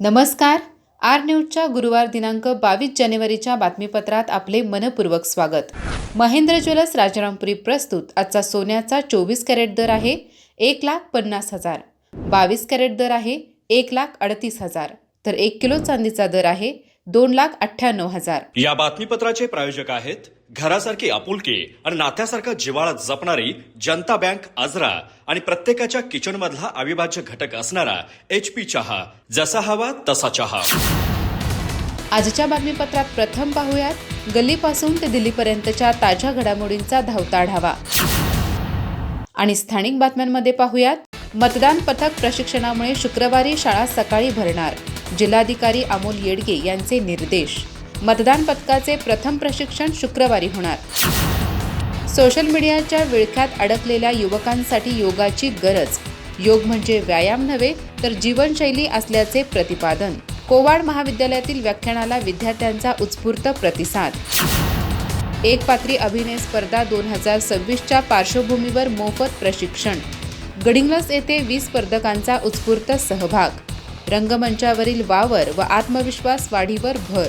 नमस्कार. आर न्यूजच्या गुरुवार दिनांक बावीस जानेवारीच्या बातमीपत्रात आपले मनपूर्वक स्वागत. महेंद्र ज्वेलर्स राजारामपुरी प्रस्तुत. आजचा सोन्याचा चोवीस कॅरेट दर आहे एक लाख पन्नास हजार. बावीस कॅरेट दर आहे एक लाख अडतीस हजार. तर एक किलो चांदीचा दर आहे दोन लाख अठ्ठ्याण्णव हजार. या बातमीपत्राचे प्रायोजक आहेत घरासारखी आपुलकी आणि नात्यासारखा जिव्हाळा जपणारी जनता बँक आजरा आणि प्रत्येकाच्या किचन मधला अविभाज्य घटक असणारा एच पी चहा. जसा हवा तसा चहा. आजच्या बातमीपत्रात प्रथम पाहूयात. गल्लीपासून ते दिल्लीपर्यंतच्या ताज्या घडामोडींचा धावता आढावा आणि स्थानिक बातम्यांमध्ये पाहूयात. मतदान पथक प्रशिक्षणामुळे शुक्रवारी शाळा सकाळी भरणार. जिल्हाधिकारी अमोल येडगे यांचे निर्देश. मतदान पथकाचे प्रथम प्रशिक्षण शुक्रवारी होणार. सोशल मीडियाच्या विळख्यात अडकलेल्या युवकांसाठी योगाची गरज. योग म्हणजे व्यायाम नव्हे तर जीवनशैली असल्याचे प्रतिपादन. कोवाड महाविद्यालयातील व्याख्यानाला विद्यार्थ्यांचा उत्स्फूर्त प्रतिसाद. एक पात्री अभिनय स्पर्धा दोन हजार सव्वीसच्या पार्श्वभूमीवर मोफत प्रशिक्षण. गडिंग्लस येथे वीस स्पर्धकांचा उत्स्फूर्त सहभाग. रंगमंचावरील वावर व आत्मविश्वास वाढीवर भर.